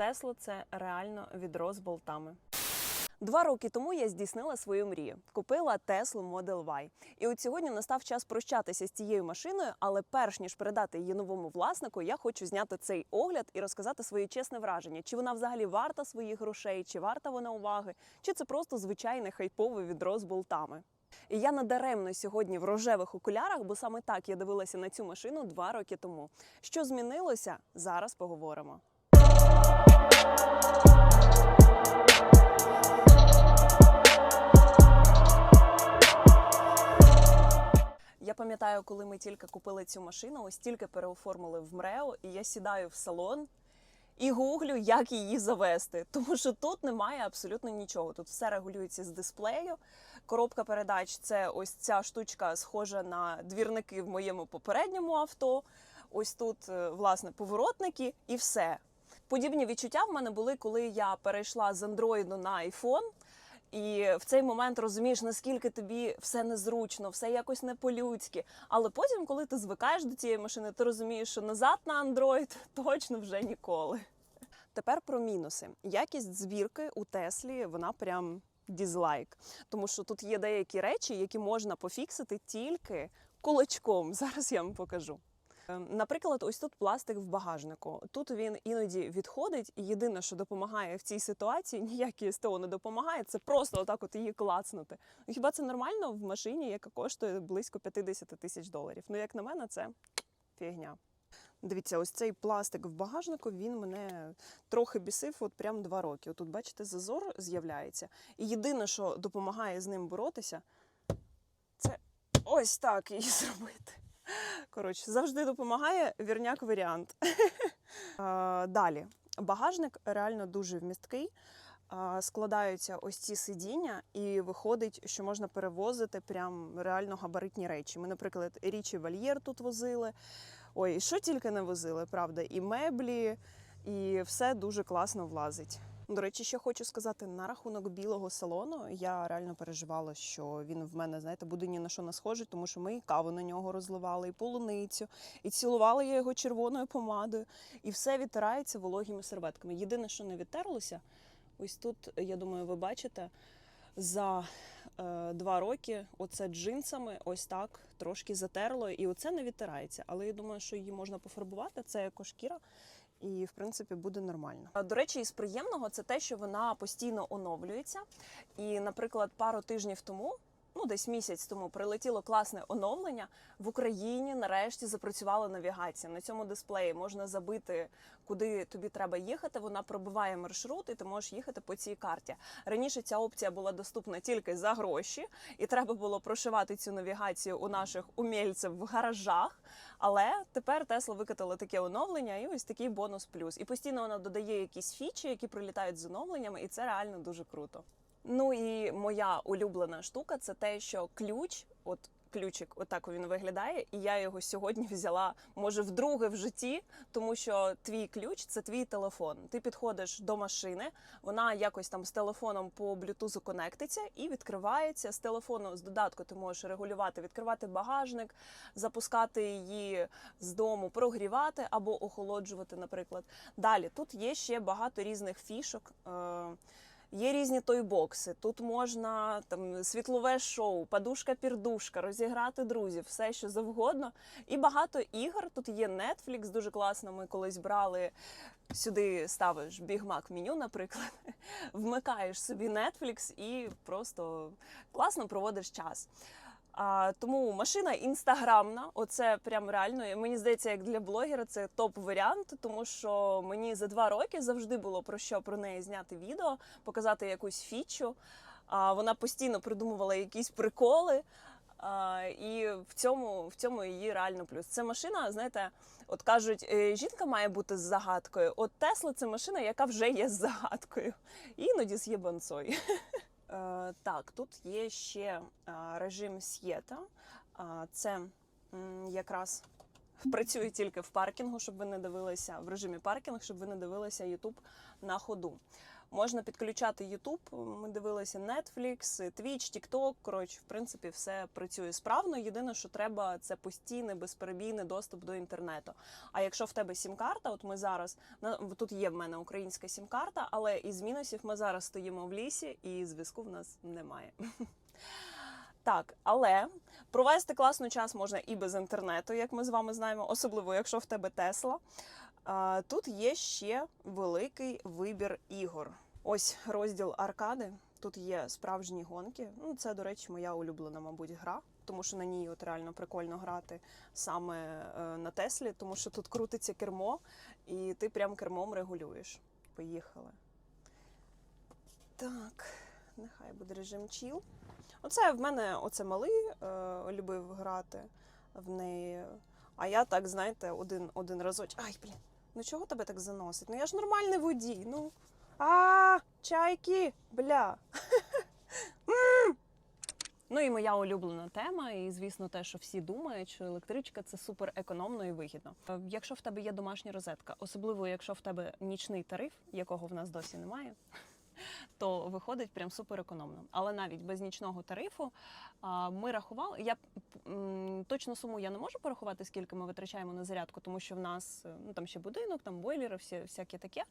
Тесла це реально відро з болтами. Два роки тому я здійснила свою мрію. Купила Tesla Model Y. І от сьогодні настав час прощатися з цією машиною, але перш ніж передати її новому власнику, я хочу зняти цей огляд і розказати своє чесне враження, чи вона взагалі варта своїх грошей, чи варта вона уваги, чи це просто звичайне хайпове відро з болтами. І я надаремно сьогодні в рожевих окулярах, бо саме так я дивилася на цю машину два роки тому. Що змінилося? Зараз поговоримо. Я пам'ятаю, коли ми тільки купили цю машину, ось тільки переоформили в МРЕО, і я сідаю в салон і гуглю, як її завести. Тому що тут немає абсолютно нічого. Тут все регулюється з дисплею. Коробка передач це ось ця штучка, схожа на двірники в моєму попередньому авто. Ось тут, е, власне, поворотники і все. Подібні відчуття в мене були, коли я перейшла з Android на iPhone. І в цей момент розумієш, наскільки тобі все незручно, все якось не по-людськи. Але потім, коли ти звикаєш до цієї машини, ти розумієш, що назад на Android точно вже ніколи. Тепер про мінуси. Якість збірки у Теслі вона прям дізлайк. Тому що тут є деякі речі, які можна пофіксити тільки кулачком. Зараз я вам покажу. Е, Наприклад, ось тут пластик в багажнику. Тут він іноді відходить, і єдине, що допомагає в цій ситуації, ніякі СТО не допомагає, це просто отак от її клацнути. Ну, Хіба це нормально в машині, яка коштує близько 50 тисяч доларів? Ну, як на мене, це фігня. Дивіться, ось цей пластик в багажнику він мене трохи бісив от прям два роки. Тут, бачите, зазор з'являється. І єдине, що допомагає з ним боротися, це ось так її зробити. Коротше, завжди допомагає вірняк варіант. Далі. Багажник реально дуже вмісткий. Складаються ось ці сидіння, і виходить, що можна перевозити прям реально габаритні речі. Ми, наприклад, річі вольєр тут возили. Ой, що тільки не возили, правда, і меблі, і все дуже класно влазить. До речі, ще хочу сказати на рахунок білого салону. Я реально переживала, що він в мене, знаєте, буде ні на що не схожий, тому що ми і каву на нього розливали, і полуницю, і цілувала я його червоною помадою, і все відтирається вологими серветками. Єдине, що не відтерлося, ось тут, я думаю, ви бачите, за е, два роки оце джинсами ось так трошки затерло, і оце не відтирається. Але я думаю, що її можна пофарбувати. Це екошкіра. І в принципі буде нормально. До речі, із приємного це те, що вона постійно оновлюється. І, наприклад, пару тижнів тому, ну десь місяць тому, прилетіло класне оновлення. В Україні нарешті запрацювала навігація. На цьому дисплеї можна забити, куди тобі треба їхати. Вона пробиває маршрут, і ти можеш їхати по цій карті. Раніше ця опція була доступна тільки за гроші, і треба було прошивати цю навігацію у наших умільців в гаражах. Але тепер Тесла викатила таке оновлення, і ось такий бонус плюс. І постійно вона додає якісь фічі, які прилітають з оновленнями, і це реально дуже круто. Ну і моя улюблена штука це те, що ключ, от ключик, отак він виглядає, і я його сьогодні взяла, може, вдруге в житті, тому що твій ключ це твій телефон. Ти підходиш до машини, вона якось там з телефоном по блютузу конектиться і відкривається з телефону. З додатку ти можеш регулювати, відкривати багажник, запускати її з дому, прогрівати або охолоджувати, наприклад. Далі тут є ще багато різних фішок. Е, Є різні тойбокси. Тут можна там світлове шоу, падушка-пірдушка, розіграти друзів, все що завгодно. І багато ігор. Тут є Netflix, дуже класно. Ми колись брали сюди, ставиш Mac меню, наприклад, вмикаєш собі Netflix і просто класно проводиш час. А, тому машина інстаграмна, оце прям реально. Мені здається, як для блогера це топ варіант, тому що мені за два роки завжди було про що про неї зняти відео, показати якусь фічу. А, вона постійно придумувала якісь приколи. А, і в цьому, в цьому її реально плюс. Це машина, знаєте, от кажуть, е, жінка має бути з загадкою. От Тесла це машина, яка вже є з загадкою. Іноді з. Е, Так, тут є ще е, режим Сєта. Це якраз працює тільки в паркінгу, щоб ви не дивилися в режимі паркінг, щоб ви не дивилися YouTube на ходу. Можна підключати YouTube, Ми дивилися Netflix, Twitch, TikTok. Коротше, в принципі, все працює справно. Єдине, що треба, це постійний безперебійний доступ до інтернету. А якщо в тебе сім-карта, от ми зараз тут є в мене українська сім-карта, але із мінусів ми зараз стоїмо в лісі, і зв'язку в нас немає. Так, але провести класний час можна і без інтернету, як ми з вами знаємо, особливо якщо в тебе Тесла. Тут є ще великий вибір ігор. Ось розділ аркади. Тут є справжні гонки. Ну, це, до речі, моя улюблена, мабуть, гра, тому що на ній от реально прикольно грати саме е, на Теслі, тому що тут крутиться кермо, і ти прям кермом регулюєш. Поїхали. Так, нехай буде режим чіл. Оце в мене оце малий е, любив грати в неї. А я так, знаєте, один, один разочок. Ай, блін, ну чого тебе так заносить? Ну я ж нормальний водій. Ну. А, чайки, бля. Ну і моя улюблена тема, і звісно, те, що всі думають, що електричка це супер економно і вигідно. Е, Якщо в тебе є домашня розетка, особливо якщо в тебе нічний тариф, якого в нас досі немає, то виходить прям супер економно. Але навіть без нічного тарифу ми рахували. Я м, точну суму я не можу порахувати, скільки ми витрачаємо на зарядку, тому що в нас е, ну там ще будинок, там бойлери, всі всяке таке.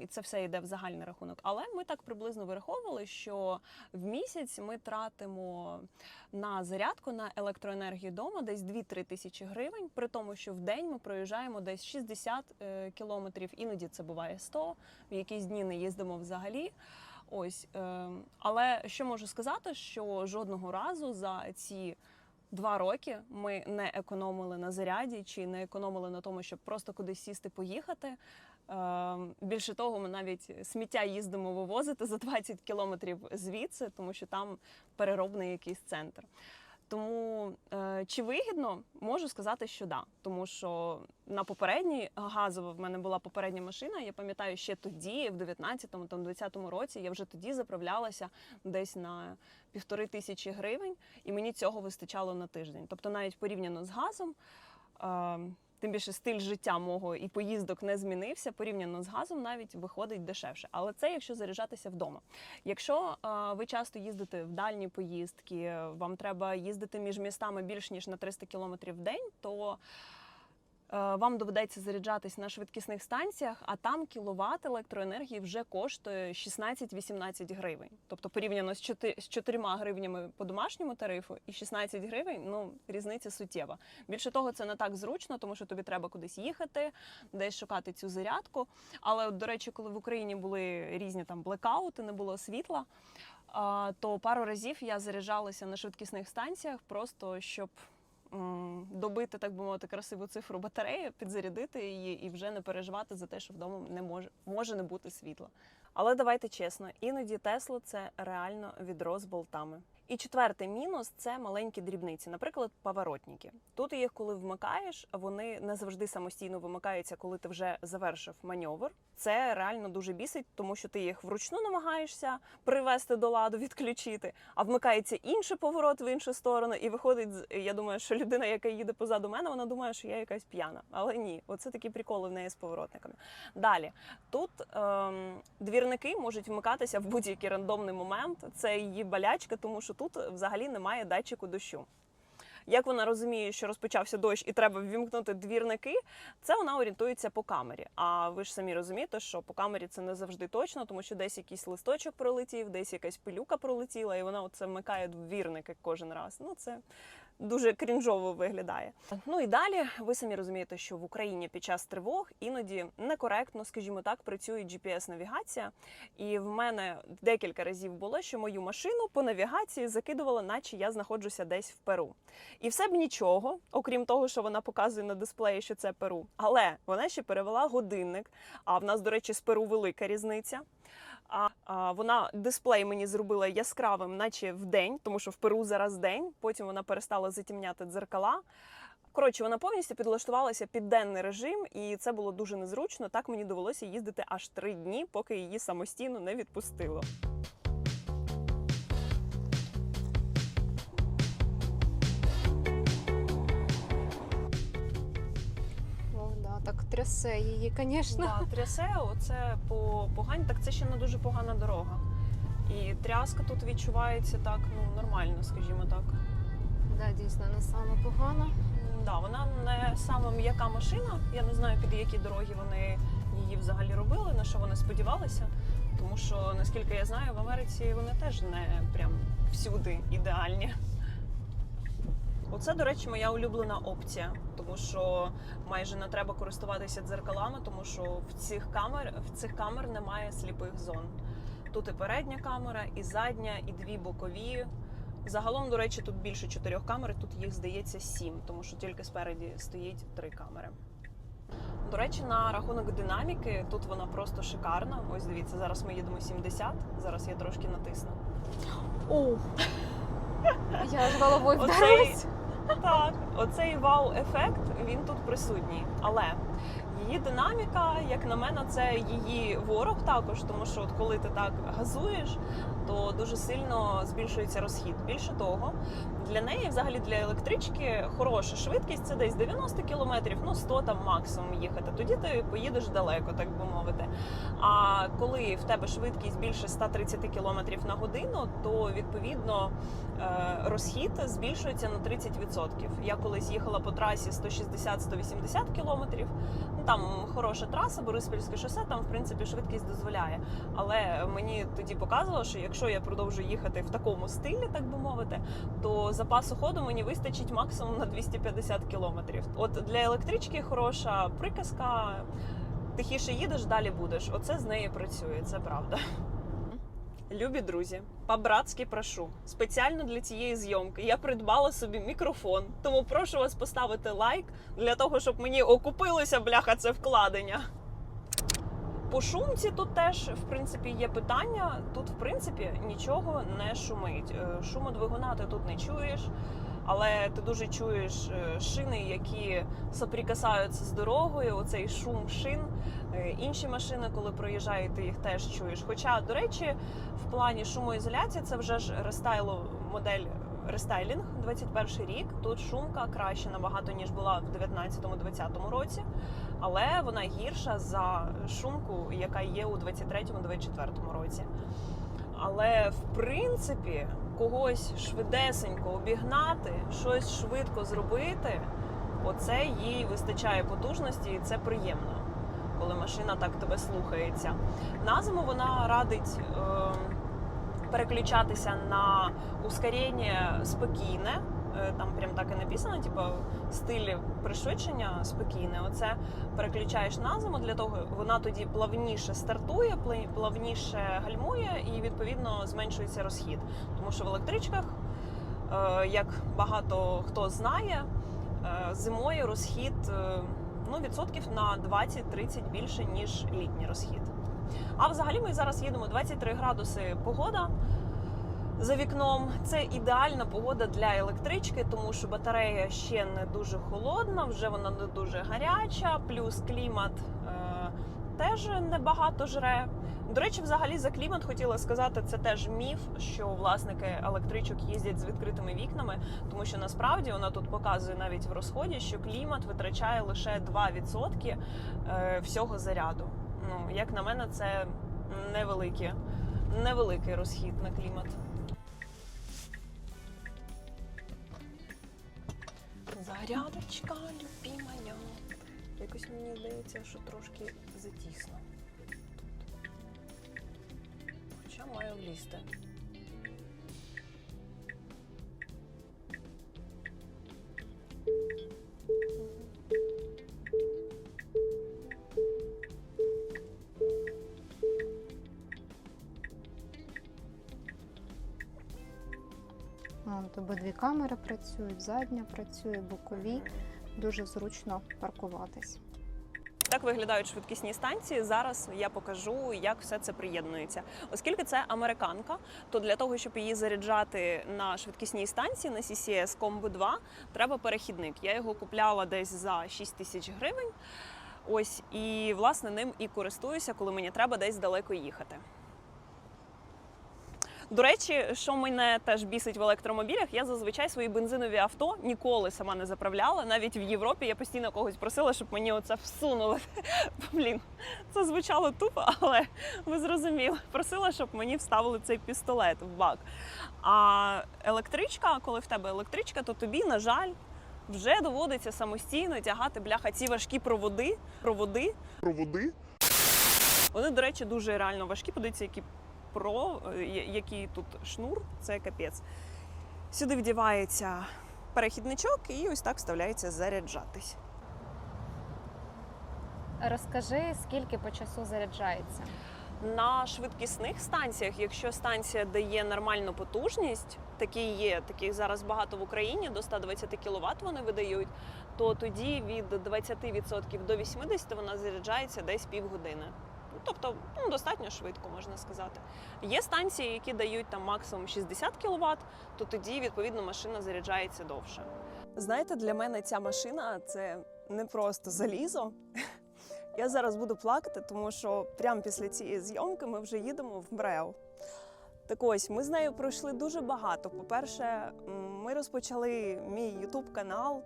І це все йде в загальний рахунок. Але ми так приблизно вираховували, що в місяць ми тратимо на зарядку на електроенергію вдома десь 2-3 тисячі гривень, при тому, що в день ми проїжджаємо десь 60 е, кілометрів, іноді це буває 100, в якісь дні не їздимо взагалі. Ось, е, але що можу сказати, що жодного разу за ці два роки ми не економили на заряді чи не економили на тому, щоб просто кудись сісти, поїхати. Е, більше того, ми навіть сміття їздимо вивозити за 20 кілометрів звідси, тому що там переробний якийсь центр. Тому е, чи вигідно, можу сказати, що да. Тому що на попередній газова в мене була попередня машина. Я пам'ятаю, ще тоді, в 19-му, там 20-му році, я вже тоді заправлялася десь на півтори тисячі гривень, і мені цього вистачало на тиждень. Тобто, навіть порівняно з газом. Тим більше стиль життя мого і поїздок не змінився. Порівняно з газом навіть виходить дешевше. Але це якщо заряджатися вдома. Якщо е, ви часто їздите в дальні поїздки, вам треба їздити між містами більш ніж на 300 км в день, то вам доведеться заряджатись на швидкісних станціях, а там кіловат електроенергії вже коштує 16-18 гривень. Тобто порівняно з 4, з 4 гривнями по домашньому тарифу і 16 гривень, ну різниця суттєва. Більше того, це не так зручно, тому що тобі треба кудись їхати, десь шукати цю зарядку. Але, от, до речі, коли в Україні були різні там блекаути, не було світла. То пару разів я заряджалася на швидкісних станціях, просто щоб добити, так би мовити, красиву цифру батареї, підзарядити її і вже не переживати за те, що вдома не може, може не бути світла. Але давайте чесно, іноді Тесла це реально відро з болтами. І четвертий мінус це маленькі дрібниці, наприклад, поворотники. Тут їх, коли вмикаєш, вони не завжди самостійно вимикаються, коли ти вже завершив маневр. Це реально дуже бісить, тому що ти їх вручну намагаєшся привести до ладу, відключити, а вмикається інший поворот в іншу сторону, і виходить, я думаю, що людина, яка їде позаду мене, вона думає, що я якась п'яна. Але ні, оце такі приколи в неї з поворотниками. Далі тут ем, двірники можуть вмикатися в будь-який рандомний момент. Це її болячка, тому що тут взагалі немає датчику дощу. Як вона розуміє, що розпочався дощ і треба ввімкнути двірники, це вона орієнтується по камері. А ви ж самі розумієте, що по камері це не завжди точно, тому що десь якийсь листочок пролетів, десь якась пилюка пролетіла, і вона оце вмикає двірники кожен раз. Ну це дуже крінжово виглядає. Ну і далі ви самі розумієте, що в Україні під час тривог іноді некоректно, скажімо так, працює GPS-навігація. І в мене декілька разів було, що мою машину по навігації закидувала, наче я знаходжуся десь в Перу. І все б нічого, окрім того, що вона показує на дисплеї, що це Перу. Але вона ще перевела годинник. А в нас, до речі, з Перу велика різниця. А, а вона дисплей мені зробила яскравим, наче в день, тому що в Перу зараз день. Потім вона перестала затімняти дзеркала. Коротше, вона повністю підлаштувалася під денний режим, і це було дуже незручно. Так мені довелося їздити аж три дні, поки її самостійно не відпустило. Трясе її, звісно. Да, трясе, оце по погані, так це ще не дуже погана дорога. І тряска тут відчувається так, ну нормально, скажімо так. Да, дійсно, не саме погано. М, Да, вона не сама м'яка машина. Я не знаю, під які дороги вони її взагалі робили, на що вони сподівалися. Тому що, наскільки я знаю, в Америці вони теж не прям всюди ідеальні. Оце, до речі, моя улюблена опція, тому що майже не треба користуватися дзеркалами, тому що в цих камер в цих камер немає сліпих зон. Тут і передня камера, і задня, і дві бокові. Загалом, до речі, тут більше чотирьох камер, тут їх здається сім, тому що тільки спереді стоїть три камери. До речі, на рахунок динаміки тут вона просто шикарна. Ось дивіться, зараз ми їдемо 70, зараз я трошки натисну. О! Я ж головою Оцей- Так, оцей вау-ефект він тут присутній. Але її динаміка, як на мене, це її ворог також, тому що от коли ти так газуєш, то дуже сильно збільшується розхід. Більше того, для неї, взагалі для електрички, хороша швидкість це десь 90 кілометрів, ну 100 там максимум їхати. Тоді ти поїдеш далеко, так би мовити. А коли в тебе швидкість більше 130 км на годину, то відповідно е, розхід збільшується на 30%. Я колись їхала по трасі 160-180 км. Ну там хороша траса, Бориспільське шосе, там в принципі швидкість дозволяє. Але мені тоді показувало, що якщо я продовжу їхати в такому стилі, так би мовити, то запасу ходу мені вистачить максимум на 250 км. От для електрички хороша приказка. Тихіше їдеш, далі будеш. Оце з нею працює, це правда. Любі друзі, по-братськи прошу. Спеціально для цієї зйомки я придбала собі мікрофон, тому прошу вас поставити лайк для того, щоб мені окупилося бляха це вкладення. По шумці тут теж в принципі є питання. Тут, в принципі, нічого не шумить. Е, Шуму двигуна ти тут не чуєш, але ти дуже чуєш е, шини, які соприкасаються з дорогою. Оцей шум шин. Е, Інші машини, коли проїжджають, ти їх теж чуєш. Хоча, до речі, в плані шумоізоляції це вже ж рестайло модель рестайлінг 21 рік. Тут шумка краще набагато ніж була в 19-20 році, але вона гірша за шумку, яка є у 23-24 році. Але в принципі когось швидесенько обігнати, щось швидко зробити, оце їй вистачає потужності, і це приємно, коли машина так тебе слухається. На зиму вона радить е, переключатися на ускорення спокійне. Е, Там прям так і написано, типу стиль пришвидшення спокійне. Оце переключаєш на зиму для того, вона тоді плавніше стартує, пла- плавніше гальмує і відповідно зменшується розхід. Тому що в електричках, е, як багато хто знає, е, зимою розхід ну, відсотків на 20-30 більше, ніж літній розхід. А взагалі ми зараз їдемо 23 градуси погода. За вікном це ідеальна погода для електрички, тому що батарея ще не дуже холодна, вже вона не дуже гаряча, плюс клімат е, теж небагато жре. До речі, взагалі за клімат хотіла сказати, це теж міф, що власники електричок їздять з відкритими вікнами, тому що насправді вона тут показує навіть в розході, що клімат витрачає лише 2% е, всього заряду. Ну, як на мене, це невеликі, невеликий розхід на клімат. Зарядочка, любимая. Якось мені здається, що трошки затісно. Хоча маю влізти. От, обидві камери працюють, задня працює, бокові. Дуже зручно паркуватись. Так виглядають швидкісні станції. Зараз я покажу, як все це приєднується. Оскільки це американка, то для того, щоб її заряджати на швидкісній станції на CCS Combo 2, треба перехідник. Я його купляла десь за 6 тисяч гривень. Ось і власне ним і користуюся, коли мені треба десь далеко їхати. До речі, що мене теж бісить в електромобілях, я зазвичай свої бензинові авто ніколи сама не заправляла. Навіть в Європі я постійно когось просила, щоб мені оце всунули. Блін, це звучало тупо, але ви зрозуміли. Просила, щоб мені вставили цей пістолет в бак. А електричка, коли в тебе електричка, то тобі, на жаль, вже доводиться самостійно тягати бляха ці важкі проводи. проводи. проводи. Вони, до речі, дуже реально важкі. Подивіться, які про, е, який тут шнур, це капець. Сюди вдівається перехідничок і ось так вставляється заряджатись. Розкажи, скільки по часу заряджається? На швидкісних станціях, якщо станція дає нормальну потужність, такі є, таких зараз багато в Україні, до 120 кВт вони видають, то тоді від 20% до 80% вона заряджається десь півгодини. Тобто ну, достатньо швидко можна сказати. Є станції, які дають там максимум 60 кВт, то тоді відповідно машина заряджається довше. Знаєте, для мене ця машина це не просто залізо. Я зараз буду плакати, тому що прямо після цієї зйомки ми вже їдемо в МРЕО. Так ось, ми з нею пройшли дуже багато. По-перше, ми розпочали мій Ютуб канал,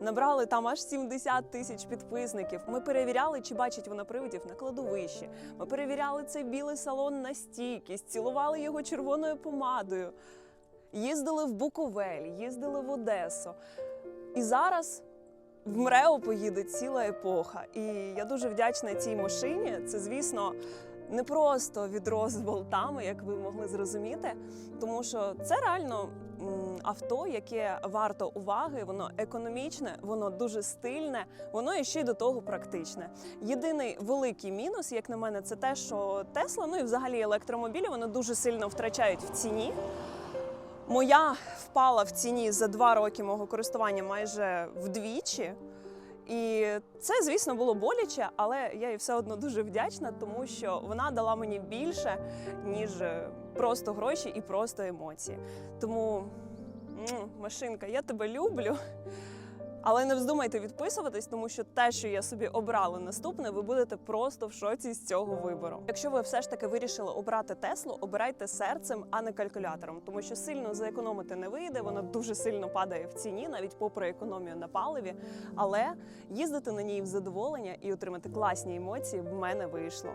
набрали там аж 70 тисяч підписників. Ми перевіряли, чи бачить вона привидів на кладовищі. Ми перевіряли цей білий салон на стійкість, цілували його червоною помадою. Їздили в Буковель, їздили в Одесу. І зараз в МРЕО поїде ціла епоха. І я дуже вдячна цій машині. Це, звісно, не просто відро з болтами, як ви могли зрозуміти, тому що це реально авто, яке варто уваги, воно економічне, воно дуже стильне, воно і ще й до того практичне. Єдиний великий мінус, як на мене, це те, що Тесла, ну і взагалі електромобілі, вони дуже сильно втрачають в ціні. Моя впала в ціні за два роки мого користування майже вдвічі. І це, звісно, було боляче, але я їй все одно дуже вдячна, тому що вона дала мені більше, ніж е, просто гроші і просто емоції. Тому, машинка, я тебе люблю. Але не вздумайте відписуватись, тому що те, що я собі обрала наступне, ви будете просто в шоці з цього вибору. Якщо ви все ж таки вирішили обрати Теслу, обирайте серцем, а не калькулятором, тому що сильно заекономити не вийде. Вона дуже сильно падає в ціні, навіть попри економію на паливі. Але їздити на ній в задоволення і отримати класні емоції в мене вийшло.